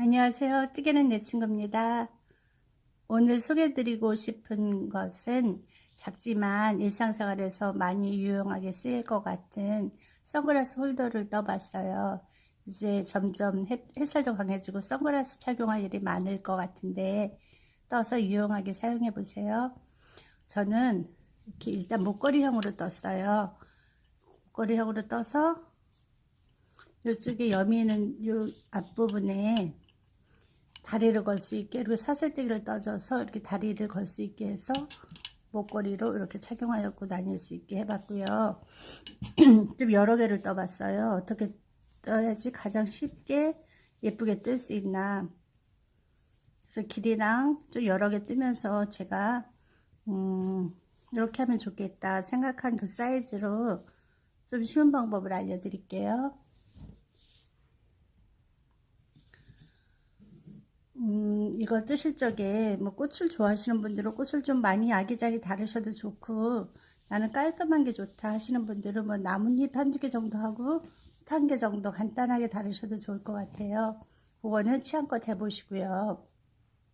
안녕하세요. 뜨개는 내 친구입니다. 오늘 소개해드리고 싶은 것은 작지만 일상생활에서 많이 유용하게 쓰일 것 같은 선글라스 홀더를 떠봤어요. 이제 점점 햇, 햇살도 강해지고 선글라스 착용할 일이 많을 것 같은데 떠서 유용하게 사용해 보세요. 저는 이렇게 일단 목걸이형으로 떴어요. 목걸이형으로 떠서 이쪽에 여미는 요 앞부분에 다리를 걸 수 있게 그리고 사슬뜨기를 떠줘서 이렇게 다리를 걸 수 있게 해서 목걸이로 이렇게 착용하였고 다닐 수 있게 해봤고요. 좀 여러 개를 떠봤어요. 어떻게 떠야지 가장 쉽게 예쁘게 뜰 수 있나. 그래서 길이랑 좀 여러 개 뜨면서 제가 음, 이렇게 하면 좋겠다 생각한 그 사이즈로 좀 쉬운 방법을 알려드릴게요. 음, 이거 뜨실 적에 뭐 꽃을 좋아하시는 분들은 꽃을 좀 많이 아기자기 다루셔도 좋고 나는 깔끔한 게 좋다 하시는 분들은 뭐 나뭇잎 한두 개 정도 하고 한 개 정도 간단하게 다루셔도 좋을 것 같아요. 그거는 취향껏 해보시고요.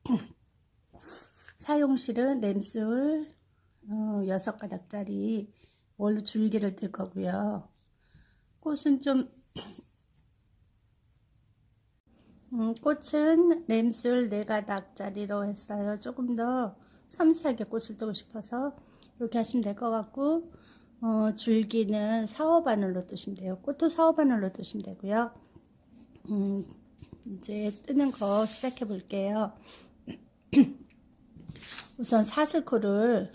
사용실은 램술 어, 6가닥짜리 원로 줄기를 뜰 거고요. 꽃은 좀 음, 꽃은 램술 4가닥짜리로 했어요. 조금 더 섬세하게 꽃을 뜨고 싶어서 이렇게 하시면 될 것 같고 어, 줄기는 4, 5바늘로 뜨시면 돼요. 꽃도 4, 5바늘로 뜨시면 되고요. 음, 이제 뜨는 거 시작해 볼게요. 우선 사슬코를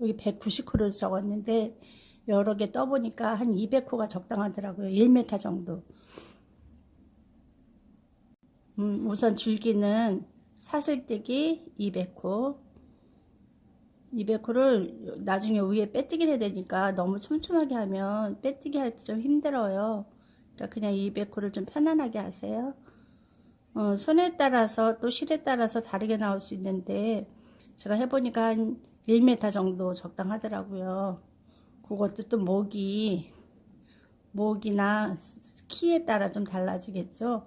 여기 190코를 적었는데 여러 개 떠보니까 한 200코가 적당하더라고요. 1m 정도. 음, 우선 줄기는 사슬뜨기 200코 200코를 나중에 위에 빼뜨기를 해야 되니까 너무 촘촘하게 하면 빼뜨기 할 때 좀 힘들어요. 그러니까 그냥 200코를 좀 편안하게 하세요. 어, 손에 따라서 또 실에 따라서 다르게 나올 수 있는데 제가 해보니까 한 1m 정도 적당하더라고요. 그것도 또 목이 목이나 키에 따라 좀 달라지겠죠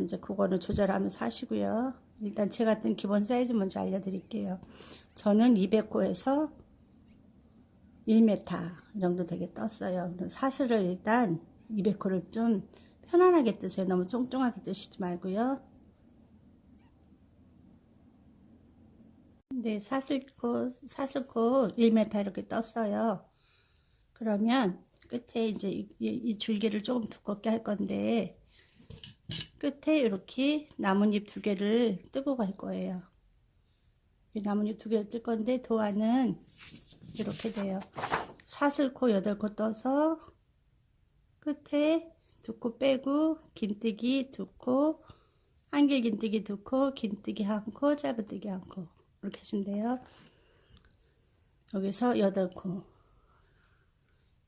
이제 그거는 조절하면서 하시고요. 일단 제가 뜬 기본 사이즈 먼저 알려드릴게요. 저는 200호에서 1m 정도 되게 떴어요. 사슬을 일단 200호를 좀 편안하게 뜨세요. 너무 쫑쫑하게 뜨시지 말고요. 네, 사슬코, 사슬코 1m 이렇게 떴어요. 그러면 끝에 이제 이, 이 줄기를 조금 두껍게 할 건데 끝에 이렇게 나뭇잎 두 개를 뜨고 갈 거예요. 나뭇잎 두 개를 뜰 건데 도안은 이렇게 돼요. 사슬코 8코 떠서 끝에 두코 빼고 긴뜨기 두 코, 한길 긴뜨기 두 코, 긴뜨기 한 코, 짧은뜨기 한 코. 이렇게 하시면 돼요. 여기서 8코.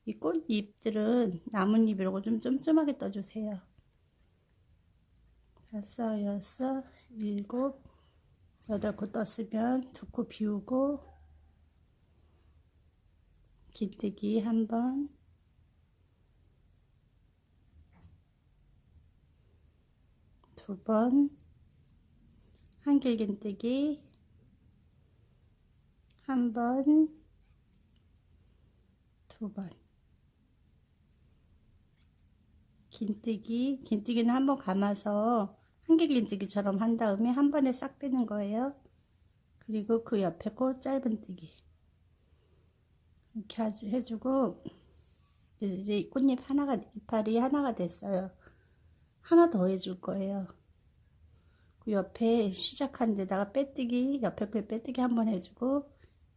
이 꽃잎들은 나뭇잎이라고 좀 쫌쫌하게 떠주세요. 다섯, 여섯, 일곱, 여덟 코 떴으면 두 코 비우고 긴뜨기 한 번, 두 번, 한길 긴뜨기 한 번, 두 번. 긴뜨기, 긴뜨기는 한번 감아서 한길 긴뜨기처럼 한 다음에 한 번에 싹 빼는 거예요. 그리고 그 옆에 거 짧은뜨기 이렇게 해주고 이제 꽃잎 하나가 이파리 하나가 됐어요. 하나 더 해줄 거예요. 그 옆에 시작한 데다가 빼뜨기 옆에 거 빼뜨기 한 번 해주고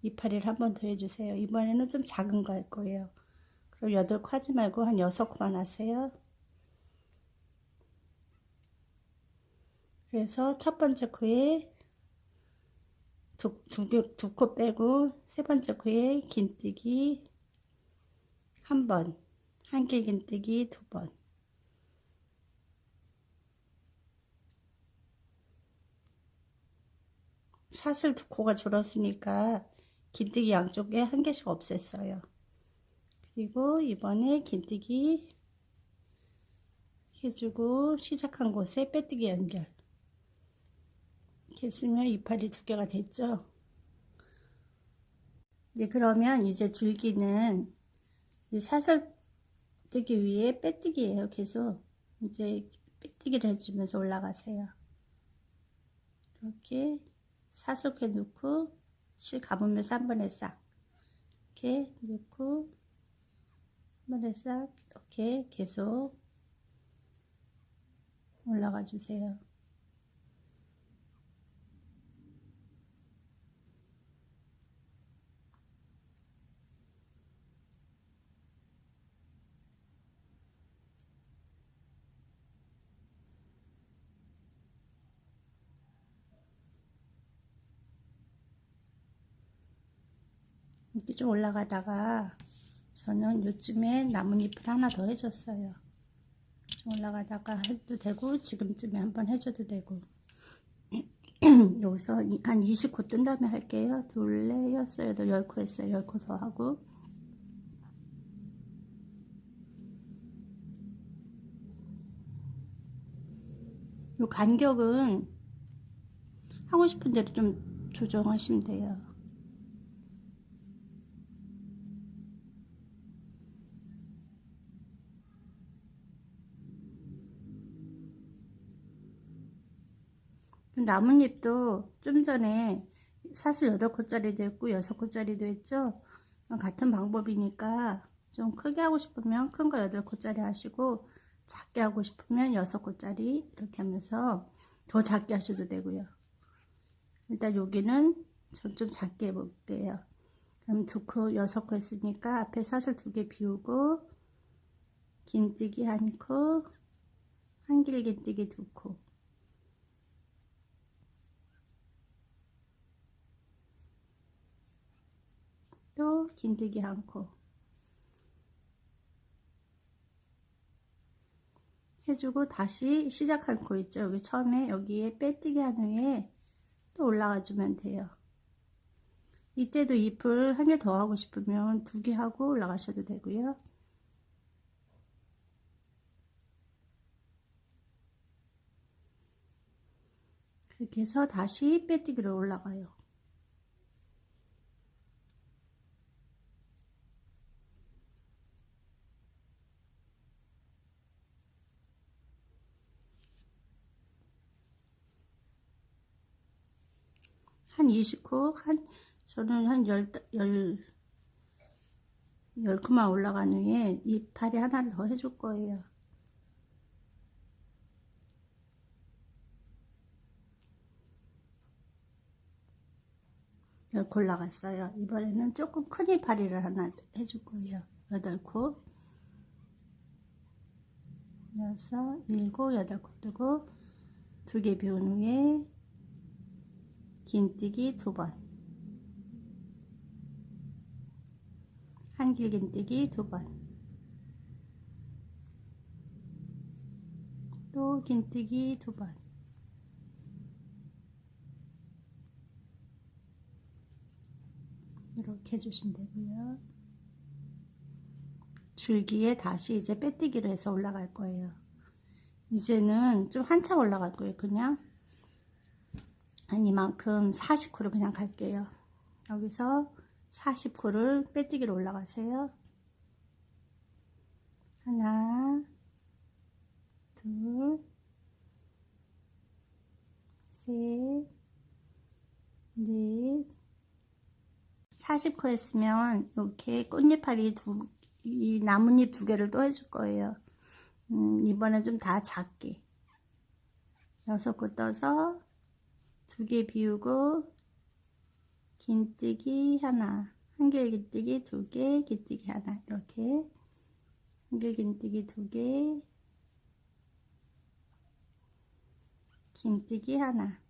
이파리를 한 번 더 해주세요. 이번에는 좀 작은 거 할 거예요. 그럼 여덟 코 하지 말고 한 여섯 코만 하세요. 그래서 첫 번째 코에 두, 두, 두 코 빼고 세 번째 코에 긴뜨기 한 번, 한길 긴뜨기 두 번. 사슬 두 코가 줄었으니까 긴뜨기 양쪽에 한 개씩 없앴어요. 그리고 이번에 긴뜨기 해주고 시작한 곳에 빼뜨기 연결 이렇게 쓰면 이파리 두 개가 됐죠. 네, 그러면 이제 줄기는 이 사슬 뜨기 위해 빼뜨기예요. 계속 이제 빼뜨기를 해주면서 올라가세요. 이렇게 사슬게 넣고 실 감으면서 한 번에 싹 이렇게 넣고 한 번에 싹 이렇게 계속 올라가 주세요. 이렇게 좀 올라가다가 저는 요즘에 나뭇잎을 하나 더 해줬어요. 좀 올라가다가 해도 되고 지금쯤에 한번 해줘도 되고 여기서 한 20코 뜬 다음에 할게요. 둘레 여섯 여덟 열코 했어요. 열코더 하고 요 간격은 하고 싶은 대로 좀 조정하시면 돼요. 나뭇잎도 좀 전에 사실 8코짜리도 했고 6코짜리도 했죠. 같은 방법이니까 좀 크게 하고 싶으면 큰 거 8코짜리 하시고 작게 하고 싶으면 6코짜리 이렇게 하면서 더 작게 하셔도 되고요. 일단 여기는 전 좀 작게 해볼게요. 그럼 두 코, 여섯 코 했으니까 앞에 사슬 두 개 비우고 긴뜨기 한 코, 한길 긴뜨기 두 코. 또한 코. 해주고 다시 시작한 코 있죠. 여기 처음에 여기에 빼뜨기 한 후에 또 올라가 주면 돼요. 이때도 잎을 한 개 더 하고 싶으면 두 개 하고 올라가셔도 되고요. 그렇게 해서 다시 빼뜨기로 올라가요. 한 20코, 한, 저는 한 10, 10, 10코만 올라간 후에 이 팔이 하나를 더 해줄 거예요. 열코 올라갔어요. 이번에는 조금 큰 이파리를 하나 해줄 거예요. 여덟 코, 여섯, 일곱, 여덟 코 뜨고 두 개 비운 후에 긴뜨기 두 번, 한길 긴뜨기 두 번, 또 긴뜨기 두 번. 이렇게 해주시면 되고요. 줄기에 다시 이제 빼뜨기를 해서 올라갈 거예요. 이제는 좀 한참 올라갈 거예요. 그냥 한 이만큼 40코를 그냥 갈게요. 여기서 40코를 빼뜨기로 올라가세요. 하나, 둘, 셋, 넷, 40코 했으면 이렇게 꽃잎알이 두, 이 나뭇잎 두 개를 또 해줄 거예요. 음, 이번엔 좀다 작게. 여섯 코 떠서 두 개 비우고 긴뜨기 하나, 한길 긴뜨기 두 개, 긴뜨기 하나 이렇게 한길 긴뜨기 두 개, 긴뜨기 하나.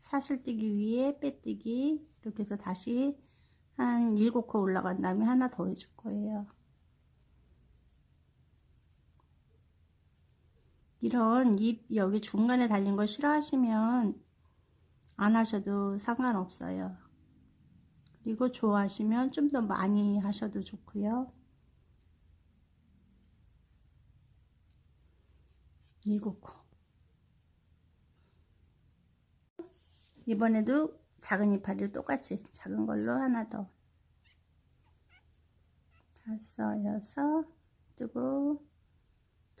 사슬뜨기 위에 빼뜨기 이렇게 해서 다시 한 7코 올라간 다음에 하나 더 해줄 거예요. 이런 잎 여기 중간에 달린 거 싫어하시면 안 하셔도 상관없어요. 그리고 좋아하시면 좀 더 많이 하셔도 좋고요. 일곱 코. 이번에도 작은 이파리를 똑같이 작은 걸로 하나 더. 다섯, 여섯, 뜨고,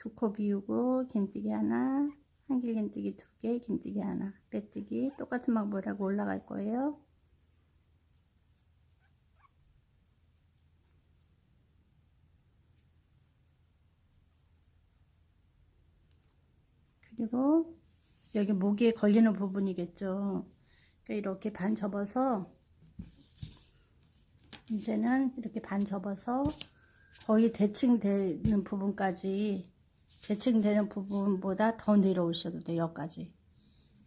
두코 비우고, 긴뜨기 하나, 한길 긴뜨기 두 개, 긴뜨기 하나, 빼뜨기, 똑같은 방법으로 올라갈 거예요. 그리고 여기 모기에 걸리는 부분이겠죠. 그러니까 이렇게 반 접어서 이제는 이렇게 반 접어서 거의 대칭 되는 부분까지 대칭되는 부분보다 더 내려오셔도 돼요. 여기까지.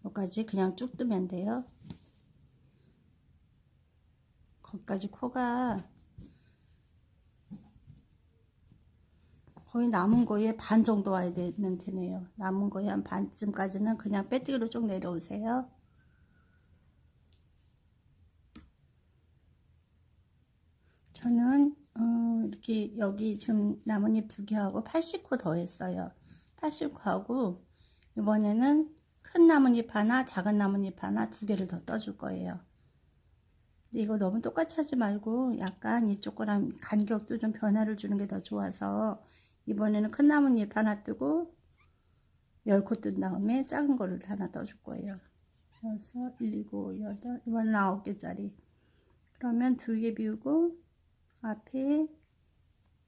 여기까지 그냥 쭉 뜨면 돼요. 거기까지 코가 거의 남은 거에 반 정도 와야 되면 되네요. 남은 거에 한 반쯤까지는 그냥 빼뜨기로 쭉 내려오세요. 저는 어, 이렇게 여기 지금 나뭇잎 두 개하고 80코 더 했어요. 80코하고 이번에는 큰 나뭇잎 하나, 작은 나뭇잎 하나 두 개를 더 떠줄 거예요. 이거 너무 똑같이 하지 말고 약간 이쪽 거랑 간격도 좀 변화를 주는 게 더 좋아서 이번에는 큰 나뭇잎 하나 뜨고 10코 뜬 다음에 작은 거를 하나 떠줄 거예요. 여섯, 일곱, 여덟, 이번엔 아홉 개짜리. 그러면 두 개 비우고 앞에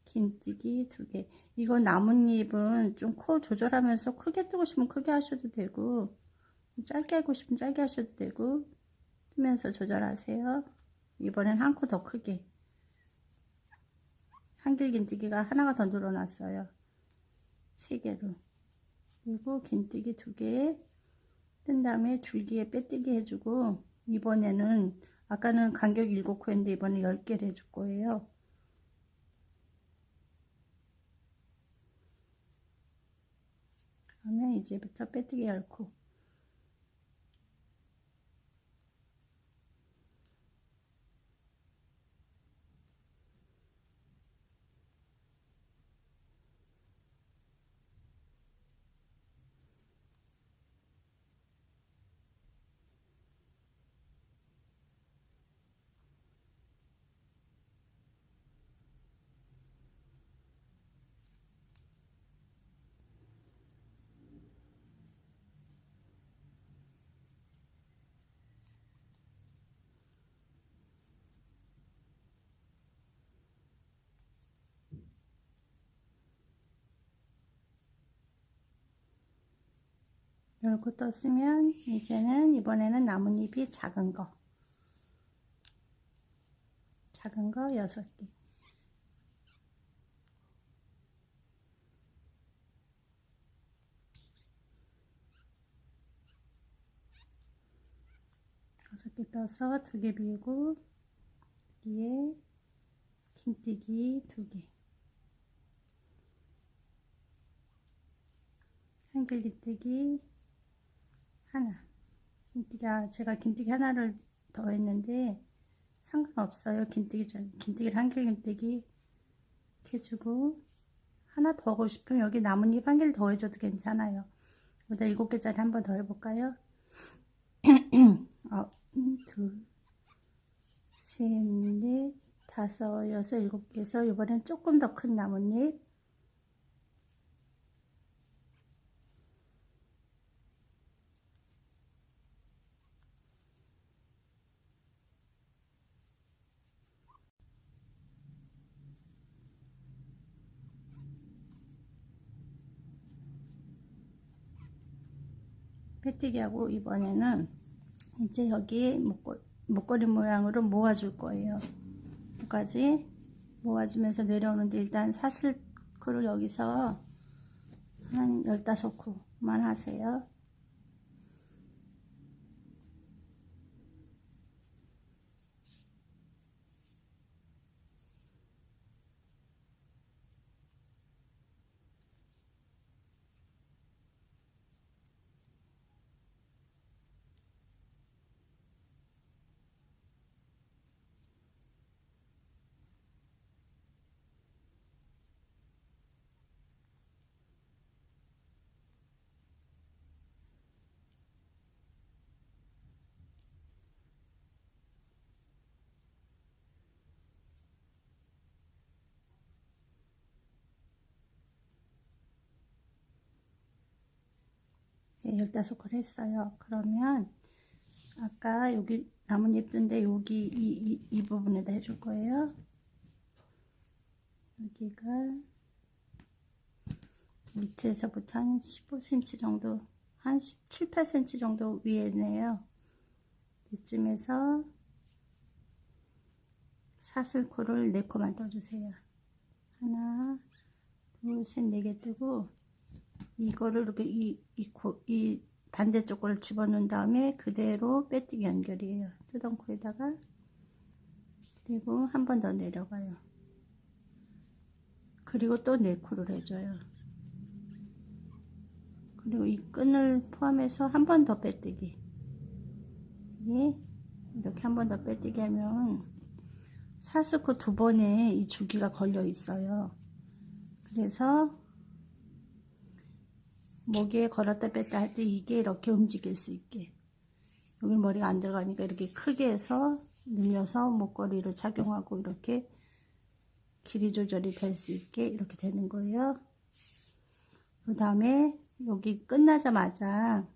긴뜨기 두 개. 이거 나뭇잎은 좀 코 조절하면서 크게 뜨고 싶으면 크게 하셔도 되고 짧게 하고 싶으면 짧게 하셔도 되고 뜨면서 조절하세요. 이번엔 한 코 더 크게. 한길 긴뜨기가 하나가 더 늘어났어요. 세 개로. 그리고 긴뜨기 두 개. 뜬 다음에 줄기에 빼뜨기 해주고 이번에는 아까는 간격 7코 했는데 이번에 10개를 해줄 거예요. 그러면 이제부터 빼뜨기 10코. 열고 떴으면 이제는 이번에는 나뭇잎이 작은 거. 작은 거 여섯 개. 여섯 개 떠서 두 개 비우고 뒤에 긴뜨기 두개. 한글 긴뜨기 하나. 긴뜨기가 제가 긴뜨기 하나를 더 했는데 상관없어요. 긴뜨기 잘 긴뜨기를 한길 긴뜨기 해주고 하나 더 하고 싶으면 여기 나뭇잎 한 개를 더 해줘도 괜찮아요. 여기다 일곱 개짜리 한 번 더 해볼까요? 어, 둘, 셋, 넷, 다섯, 여섯, 일곱 개에서 이번엔 조금 더 큰 나뭇잎 빼뜨기하고 이번에는 이제 여기 목걸이, 목걸이 모양으로 모아줄 거예요. 여기까지 모아주면서 내려오는데 일단 사슬크를 여기서 한 15코만 하세요. 15콜 했어요. 그러면 아까 여기 나뭇잎 뜬데 여기 이, 이, 이 부분에다 해줄 거예요. 여기가 밑에서부터 한 15cm 정도, 한 17, 8cm 정도 위에네요. 이쯤에서 사슬코를 4코만 떠주세요. 하나, 둘, 셋, 네 개 뜨고 이거를 이렇게 이, 이, 코, 이 반대쪽 걸 집어넣은 다음에 그대로 빼뜨기 연결이에요. 뜨던 코에다가 그리고 한 번 더 내려가요. 그리고 또네 코를 해줘요. 그리고 이 끈을 포함해서 한 번 더 빼뜨기. 이게 이렇게 한 번 더 빼뜨기 하면 사슬코 두 번에 이 주기가 걸려 있어요. 그래서 목에 걸었다 뺐다 할 때 이게 이렇게 움직일 수 있게 여기 머리가 안 들어가니까 이렇게 크게 해서 늘려서 목걸이를 착용하고 이렇게 길이 조절이 될 수 있게 이렇게 되는 거예요. 그 다음에 여기 끝나자마자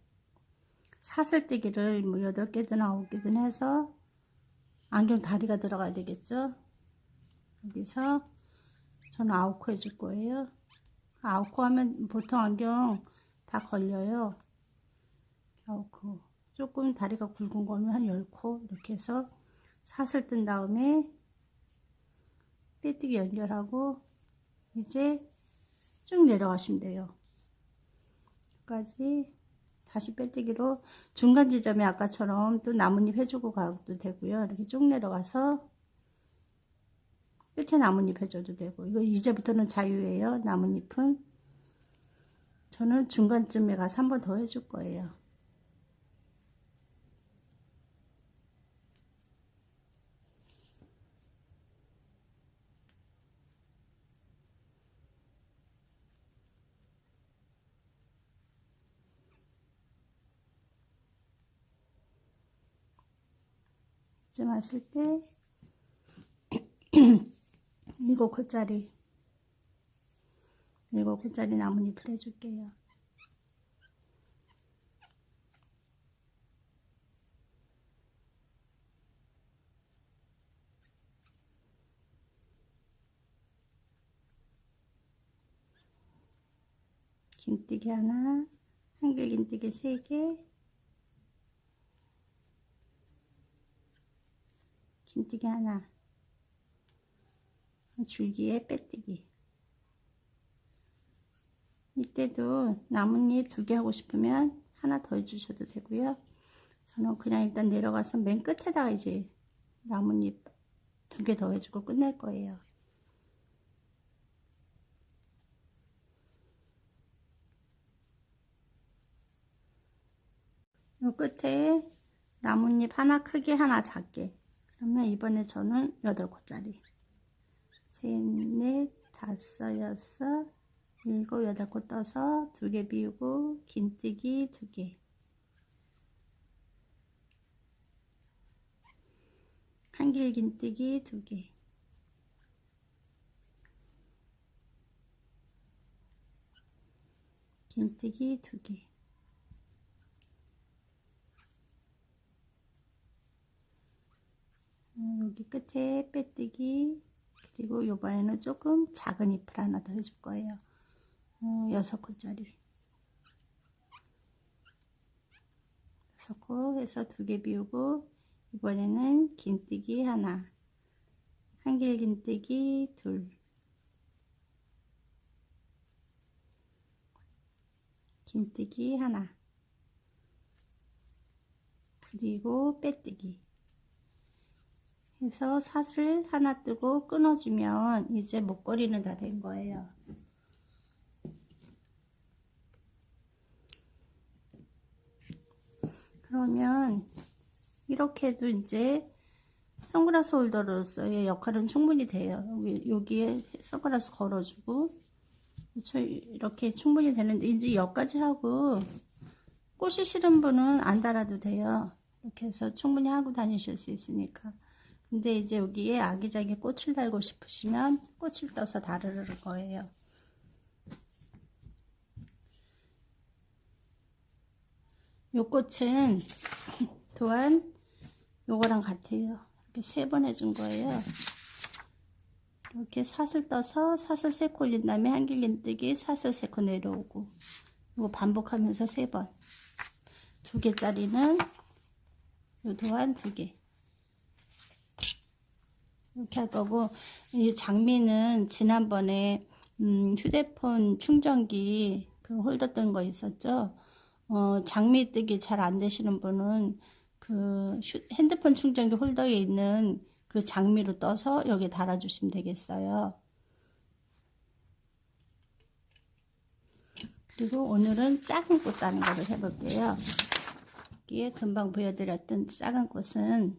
사슬뜨기를 뭐 8개든 9개든 해서 안경 다리가 들어가야 되겠죠. 여기서 저는 아웃코 해줄 거예요. 아웃코 하면 보통 안경 다 걸려요. 아웃코. 조금 다리가 굵은 거면 한 10코 이렇게 해서 사슬 뜬 다음에 빼뜨기 연결하고 이제 쭉 내려가시면 돼요. 여기까지 다시 빼뜨기로 중간 지점에 아까처럼 또 나뭇잎 해주고 가도 되고요. 이렇게 쭉 내려가서 끝에 나뭇잎 해줘도 되고 이거 이제부터는 자유예요. 나뭇잎은 저는 중간쯤에 가서 한 번 더 해줄 거예요. 이쯤 왔을 때 일곱 콜짜리 일곱 콜짜리 나뭇잎을 해줄게요. 긴뜨기 하나, 한길 긴뜨기 세 개, 긴뜨기 하나, 줄기에 빼뜨기. 이때도 나뭇잎 두 개 하고 싶으면 하나 더 해주셔도 되고요. 저는 그냥 일단 내려가서 맨 끝에다가 이제 나뭇잎 두 개 더 해주고 끝낼 거예요. 요 끝에 나뭇잎 하나 크게 하나 작게 그러면 이번에 저는 8코짜리 셋, 넷, 다섯, 여섯, 일곱, 여덟 코 떠서 두 개 비우고 긴뜨기 두 개. 한길 긴뜨기 두 개. 긴뜨기 두 개. 음, 여기 끝에 빼뜨기 그리고 이번에는 조금 작은 잎을 하나 더 해줄 거예요. 어, 여섯 코짜리. 여섯 코 해서 두 개 비우고 이번에는 긴뜨기 하나, 한길 긴뜨기 둘, 긴뜨기 하나, 그리고 빼뜨기. 해서 사슬 하나 뜨고 끊어주면 이제 목걸이는 다 된 거예요. 그러면 이렇게 해도 이제 선글라스 홀더로서의 역할은 충분히 돼요. 여기, 여기에 선글라스 걸어주고 그렇죠? 이렇게 충분히 되는데 이제 여기까지 하고 꽃이 싫은 분은 안 달아도 돼요. 이렇게 해서 충분히 하고 다니실 수 있으니까. 근데 이제 여기에 아기자기 꽃을 달고 싶으시면 꽃을 떠서 다를 거예요. 요 꽃은 또한 요거랑 같아요. 이렇게 세 번 해준 거예요. 이렇게 사슬 떠서 사슬 세 코 올린 다음에 한길긴뜨기 사슬 세 코 내려오고 이거 반복하면서 세 번. 두 개짜리는 요 또한 두 개. 이렇게 할 거고 이 장미는 지난번에 음, 휴대폰 충전기 그 홀더 뜬 거 있었죠. 어, 장미 뜨기 잘 안 되시는 분은 그 휴, 핸드폰 충전기 홀더에 있는 그 장미로 떠서 여기 달아주시면 되겠어요. 그리고 오늘은 작은 꽃 따는 거를 해볼게요. 여기에 금방 보여드렸던 작은 꽃은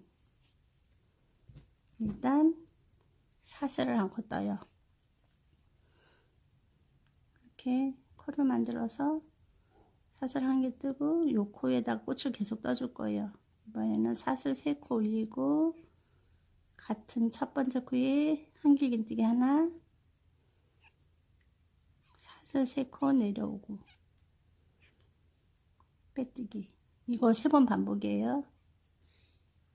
일단 사슬을 한코 떠요. 이렇게 코를 만들어서 사슬 한 개 뜨고 요 코에다 꽃을 계속 떠줄 거예요. 이번에는 사슬 세 코 올리고 같은 첫 번째 코에 한 길긴뜨기 하나 사슬 세 코 내려오고 빼뜨기 이거 세 번 반복이에요.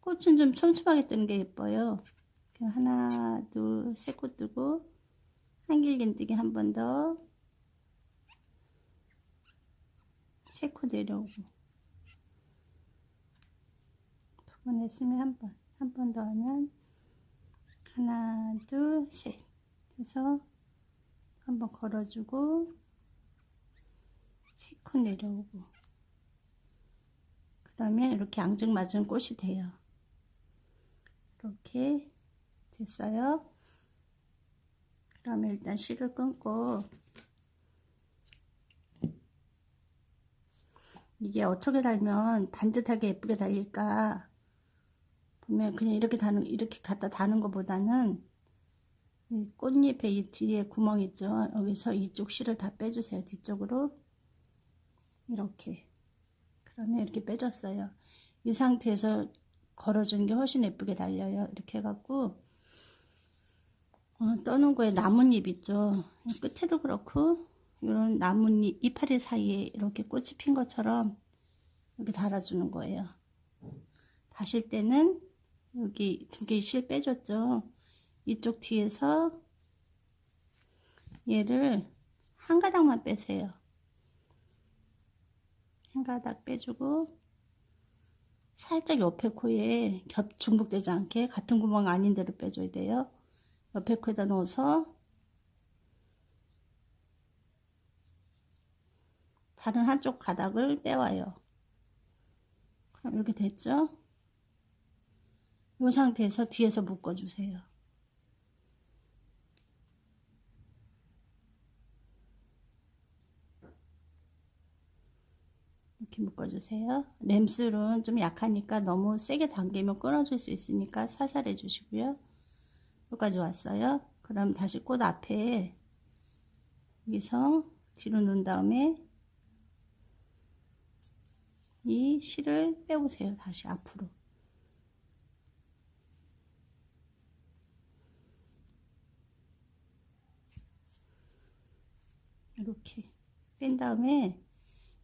꽃은 좀 촘촘하게 뜨는 게 예뻐요. 하나, 둘, 세 코 뜨고 한 길긴뜨기 한 번 더, 세코 내려오고 두 번 했으면 한 번, 한 번 더 하면 하나, 둘, 셋 해서 한 번 걸어주고 세코 내려오고 그러면 이렇게 앙증맞은 꽃이 돼요. 이렇게 됐어요. 그러면 일단 실을 끊고 이게 어떻게 달면 반듯하게 예쁘게 달릴까? 보면 그냥 이렇게 다는 이렇게 갖다 다는 것보다는 이 꽃잎에 이 뒤에 구멍 있죠? 여기서 이쪽 실을 다 빼주세요 뒤쪽으로. 이렇게. 그러면 이렇게 빼줬어요. 이 상태에서 걸어주는 게 훨씬 예쁘게 달려요. 이렇게 해갖고. 어, 떠는 거에 나뭇잎 있죠. 끝에도 그렇고 이런 나뭇잎 이파리 사이에 이렇게 꽃이 핀 것처럼 이렇게 달아주는 거예요. 다실 때는 여기 두 개 실 빼줬죠. 이쪽 뒤에서 얘를 한 가닥만 빼세요. 한 가닥 빼주고 살짝 옆에 코에 겹 중복되지 않게 같은 구멍 아닌 대로 빼줘야 돼요. 옆에 코에다 넣어서 다른 한쪽 가닥을 빼와요. 그럼 이렇게 됐죠? 이 상태에서 뒤에서 묶어주세요. 이렇게 묶어주세요. 램슬은 좀 약하니까 너무 세게 당기면 끊어질 수 있으니까 살살 해주시고요. 여기까지 왔어요. 그럼 다시 꽃 앞에 여기서 뒤로 놓은 다음에 이 실을 빼보세요. 다시 앞으로. 이렇게 뺀 다음에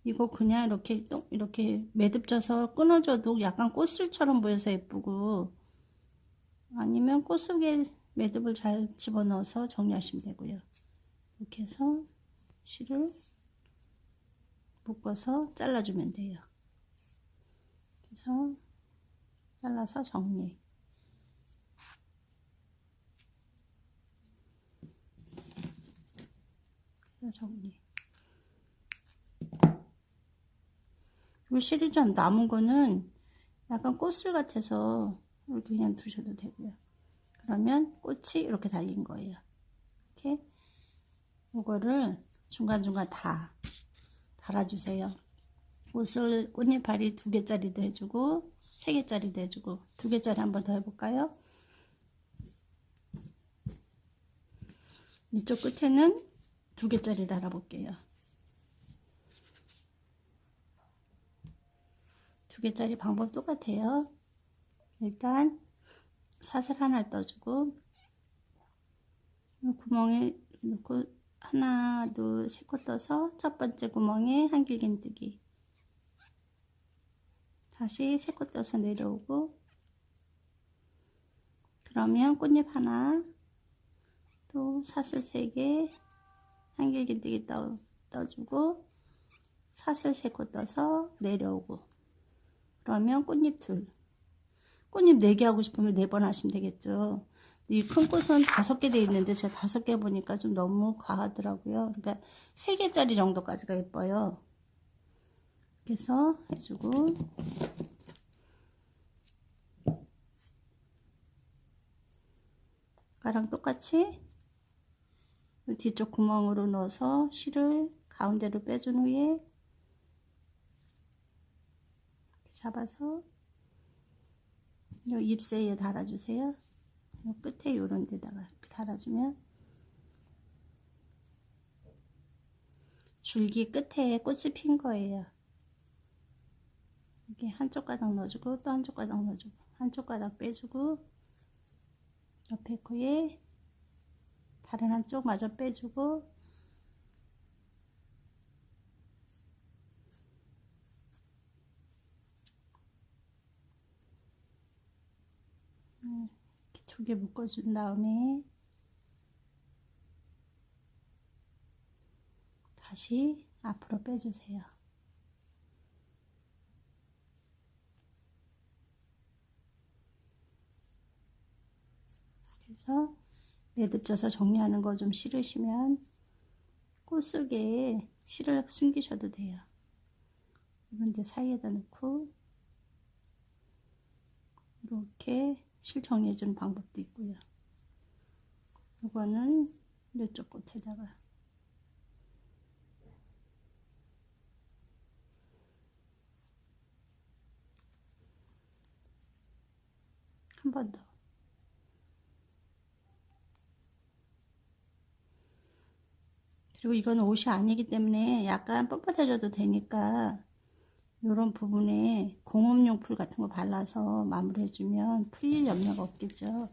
이거 그냥 이렇게 또 이렇게 매듭져서 끊어줘도 약간 꽃술처럼 보여서 예쁘고 아니면 꽃 속에 매듭을 잘 집어넣어서 정리하시면 되고요. 이렇게 해서 실을 묶어서 잘라주면 돼요. 그래서 잘라서 정리. 그래서 정리. 이좀 남은 거는 약간 꽃술 같아서 이렇게 그냥 두셔도 되고요. 그러면 꽃이 이렇게 달린 거예요. 이렇게 이거를 중간중간 다 달아주세요. 옷을 꽃잎알이 두 개짜리도 해주고 세 개짜리도 해주고 두 개짜리 한 번 더 해볼까요? 이쪽 끝에는 두 개짜리 달아볼게요. 두 개짜리 방법 똑같아요. 일단 사슬 하나 떠주고 구멍에 넣고 하나 둘 세 코 떠서 첫 번째 구멍에 한길긴뜨기 다시 세꽃 떠서 내려오고. 그러면 꽃잎 하나 또 사슬 세개 한길긴뜨기 떠, 떠주고 사슬 세꽃 떠서 내려오고. 그러면 꽃잎 둘. 꽃잎 네개 하고 싶으면 네번 하시면 되겠죠. 이 큰 꽃은 다섯 개돼 있는데 제가 다섯 개 보니까 좀 너무 과하더라고요. 그러니까 세 개짜리 정도까지가 예뻐요 그래서 해주고 아까랑 똑같이 뒤쪽 구멍으로 넣어서 실을 가운데로 빼준 후에 잡아서 요 잎새에 달아주세요. 요 끝에 요런 데다가 이렇게 달아주면 줄기 끝에 꽃이 핀 거예요. 이렇게 한쪽 가닥 넣어주고 또 한쪽 가닥 넣어주고 한쪽 가닥 빼주고 옆에 코에 다른 한쪽 마저 빼주고 이렇게 두 개 묶어준 다음에 다시 앞으로 빼주세요. 그래서 매듭 져서 정리하는 거 좀 싫으시면 꽃 속에 실을 숨기셔도 돼요. 이런 데 사이에다 넣고 이렇게 실 정리해 주는 방법도 있고요. 이거는 이쪽 꽃에다가 한 번 더. 그리고 이건 옷이 아니기 때문에 약간 뻣뻣해져도 되니까 이런 부분에 공업용 풀 같은 거 발라서 마무리해주면 풀릴 염려가 없겠죠.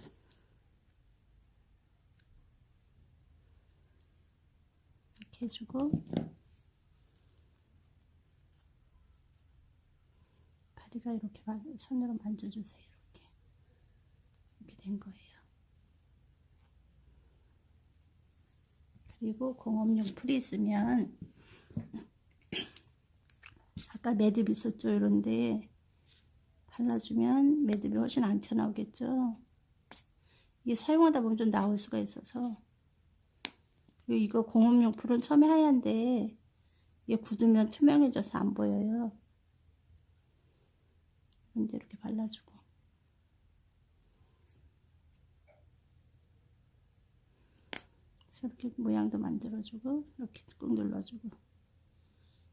이렇게 해주고 다리가 이렇게 손으로 만져주세요. 이렇게 이렇게 된 거예요. 그리고 공업용 풀이 있으면 아까 매듭 있었죠 이런데 발라주면 매듭이 훨씬 안 튀어나오겠죠. 이게 사용하다 보면 좀 나올 수가 있어서. 그리고 이거 공업용 풀은 처음에 하얀데 이게 굳으면 투명해져서 안 보여요. 근데 이렇게 발라주고 이렇게 모양도 만들어주고 이렇게 꾹 눌러주고.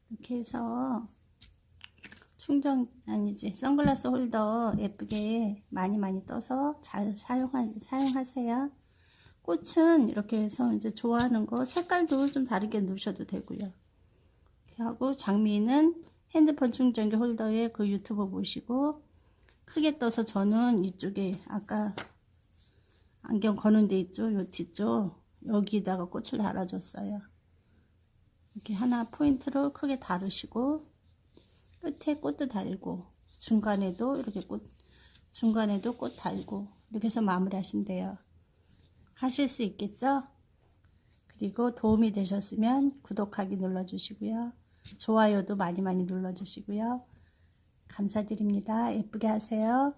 이렇게 해서 충전 아니지 선글라스 홀더 예쁘게 많이 많이 떠서 잘 사용하, 사용하세요. 꽃은 이렇게 해서 이제 좋아하는 거 색깔도 좀 다르게 넣으셔도 되고요. 이렇게 하고 장미는 핸드폰 충전기 홀더에 그 유튜브 보시고 크게 떠서 저는 이쪽에 아까 안경 거는 데 있죠? 요 뒤쪽 여기다가 꽃을 달아줬어요. 이렇게 하나 포인트로 크게 다루시고 끝에 꽃도 달고 중간에도 이렇게 꽃 중간에도 꽃 달고 이렇게 해서 마무리 하시면 돼요. 하실 수 있겠죠? 그리고 도움이 되셨으면 구독하기 눌러주시고요. 좋아요도 많이 많이 눌러주시고요. 감사드립니다. 예쁘게 하세요.